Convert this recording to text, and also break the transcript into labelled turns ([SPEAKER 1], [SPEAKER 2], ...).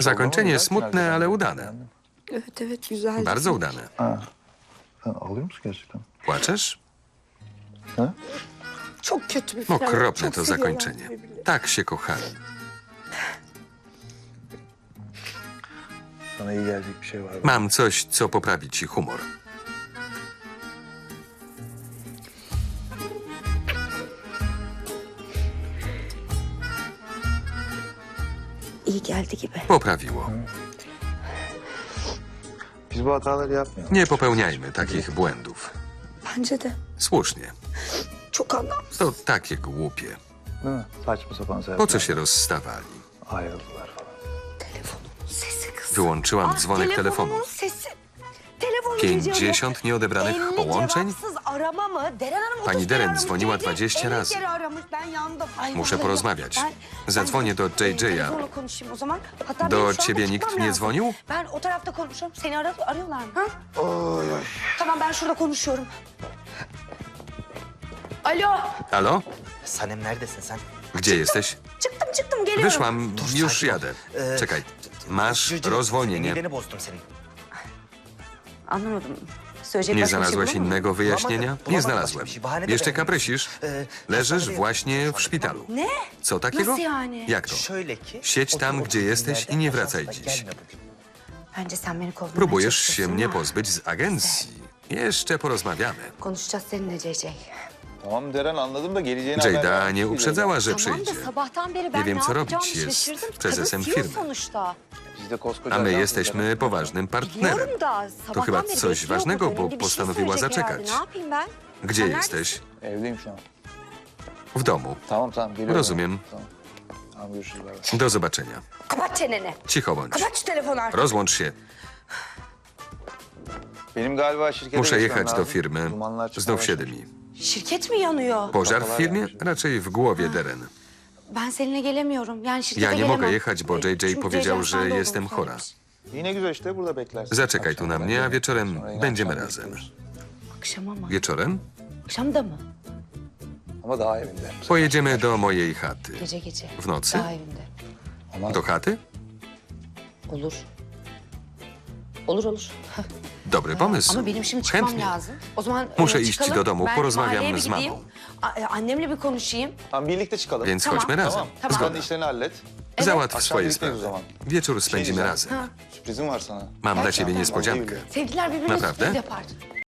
[SPEAKER 1] Zakończenie smutne, ale udane.
[SPEAKER 2] Beğendim.
[SPEAKER 3] Evet evet güzeldi.
[SPEAKER 1] Bardzo udane.
[SPEAKER 2] Ha. Sen ağlıyor musun gerçekten?
[SPEAKER 1] Płaczesz?
[SPEAKER 2] Ha?
[SPEAKER 3] Çok kötü bir final.
[SPEAKER 1] Okropne
[SPEAKER 3] Çok
[SPEAKER 1] to
[SPEAKER 3] seviyorlar
[SPEAKER 1] zakończenie.
[SPEAKER 3] birbirlerini.
[SPEAKER 1] Tak się kochali.
[SPEAKER 2] Sana iyi gelecek bir şey var.
[SPEAKER 1] Mam coś, co poprawi ci humor.
[SPEAKER 3] İyi geldi gibi.
[SPEAKER 1] Poprawiło.
[SPEAKER 2] Biz bu hataları yapmayalım.
[SPEAKER 1] Nie popełniajmy takich błędów.
[SPEAKER 3] Bence de.
[SPEAKER 1] Słusznie.
[SPEAKER 3] Çok.
[SPEAKER 1] To takie głupie.
[SPEAKER 2] Değil mi? Saçma sapan sebepler.
[SPEAKER 1] Po co się rozstawali?
[SPEAKER 2] Ayrıldılar falan.
[SPEAKER 3] Telefonun sesi kız.
[SPEAKER 1] Wyłączyłam dzwonek telefonu.
[SPEAKER 3] sesi. Telefon
[SPEAKER 1] 50 nieodebranych
[SPEAKER 3] 50
[SPEAKER 1] połączeń? Pani
[SPEAKER 3] 30
[SPEAKER 1] Deren dzwoniła
[SPEAKER 3] JJ
[SPEAKER 1] 20
[SPEAKER 3] 50
[SPEAKER 1] razy. Muszę porozmawiać. Zadzwonię do
[SPEAKER 3] e,
[SPEAKER 1] JJ-a. Do ciebie nikt nie dzwonił?
[SPEAKER 3] Alo.
[SPEAKER 1] Halo?
[SPEAKER 4] Sanem neredesin sen?
[SPEAKER 1] Gdzie jesteś? Wyszłam, już jadę. Czekaj. Masz rozwolnienie.
[SPEAKER 4] Mideni bozdum senin.
[SPEAKER 3] Anlamadım. Söyleyecek
[SPEAKER 1] Nie
[SPEAKER 3] başka bir şey
[SPEAKER 1] znalazłaś innego wyjaśnienia? Nie znalazłem. Jeszcze kaprysisz?
[SPEAKER 4] Ee,
[SPEAKER 1] Leżysz właśnie w szpitalu.
[SPEAKER 3] Ne?
[SPEAKER 1] Co takiego?
[SPEAKER 3] Nasıl yani?
[SPEAKER 1] Jak to?
[SPEAKER 4] Şöyle ki...
[SPEAKER 1] Siedź tam, gdzie jesteś i nie wracaj dziś.
[SPEAKER 4] gelme bugün.
[SPEAKER 3] Bence sen beni kovmaya
[SPEAKER 1] Próbujesz
[SPEAKER 3] çalışıyorsun
[SPEAKER 1] się mnie
[SPEAKER 3] ama
[SPEAKER 1] pozbyć z agencji. Jeszcze porozmawiamy.
[SPEAKER 3] Konuşacağız seninle CC.
[SPEAKER 2] Tamam Deren anladım da geleceğini haber
[SPEAKER 1] Jada nie uprzedzała, że
[SPEAKER 5] Tamam da
[SPEAKER 1] przyjdzie.
[SPEAKER 5] sabahtan beri ben
[SPEAKER 1] Nie wiem, co
[SPEAKER 5] yapacağımı
[SPEAKER 1] robić. Jest
[SPEAKER 5] şaşırdım.
[SPEAKER 1] prezesem firmy.
[SPEAKER 5] sonuçta.
[SPEAKER 1] A my jesteśmy poważnym partnerem. To chyba coś ważnego, bo postanowiła zaczekać. Gdzie jesteś? W domu. Rozumiem. Do zobaczenia. Cicho bądź. Rozłącz się. Muszę jechać do firmy. Znów się
[SPEAKER 2] başladı.
[SPEAKER 1] dymi.
[SPEAKER 3] Şirket mi yanıyor?
[SPEAKER 1] Pożar w firmie? Raczej w głowie Deren.
[SPEAKER 3] Ben seninle gelemiyorum. Yani şirkete
[SPEAKER 1] Ja nie
[SPEAKER 3] gelemem.
[SPEAKER 1] mogę jechać, bo
[SPEAKER 3] E,
[SPEAKER 1] JJ
[SPEAKER 3] çünkü
[SPEAKER 1] powiedział, że jestem
[SPEAKER 3] olduğunu
[SPEAKER 1] chora.
[SPEAKER 3] söylemiş.
[SPEAKER 2] Yine güzel işte burada beklersin.
[SPEAKER 1] Zaczekaj tu na mnie, a wieczorem
[SPEAKER 2] gelirim. Sonra yine
[SPEAKER 1] będziemy
[SPEAKER 2] akşam
[SPEAKER 1] razem.
[SPEAKER 2] bekliyoruz.
[SPEAKER 3] Akşama mı?
[SPEAKER 1] Wieczorem
[SPEAKER 3] Akşam da mı?
[SPEAKER 2] Ama daha evinde.
[SPEAKER 1] pojedziemy do mojej chaty.
[SPEAKER 3] Gece gece.
[SPEAKER 1] W nocy?
[SPEAKER 3] Daha evinde.
[SPEAKER 2] Ama
[SPEAKER 1] Do chaty?
[SPEAKER 3] Olur. Olur olur.
[SPEAKER 1] Dobry pomysł.
[SPEAKER 3] Ama benim şimdi çıkmam
[SPEAKER 1] Chętnie.
[SPEAKER 3] lazım. O zaman
[SPEAKER 1] Muszę
[SPEAKER 3] e,
[SPEAKER 1] iść
[SPEAKER 3] çıkalım.
[SPEAKER 1] do domu,
[SPEAKER 3] Ben
[SPEAKER 1] porozmawiam
[SPEAKER 3] mahalleye bir
[SPEAKER 1] z
[SPEAKER 3] gideyim.
[SPEAKER 1] mamą.
[SPEAKER 3] A- e, Annemle bir konuşayım.
[SPEAKER 2] Tamam birlikte çıkalım.
[SPEAKER 1] Więc
[SPEAKER 3] Tamam.
[SPEAKER 1] chodźmy razem.
[SPEAKER 2] Tamam.
[SPEAKER 3] Tamam.
[SPEAKER 2] Sen de
[SPEAKER 1] Zgoda.
[SPEAKER 2] işlerini hallet.
[SPEAKER 1] Załatw
[SPEAKER 2] Akşam
[SPEAKER 1] swoje
[SPEAKER 2] birlikteyiz o
[SPEAKER 1] sprawy.
[SPEAKER 2] zaman.
[SPEAKER 1] Wieczór spędzimy razem.
[SPEAKER 3] Ha.
[SPEAKER 2] Sürprizim var sana.
[SPEAKER 1] Mam dla ciebie niespodziankę.
[SPEAKER 3] Sevgililer birbirine
[SPEAKER 1] Naprawdę?
[SPEAKER 3] sürpriz yapar.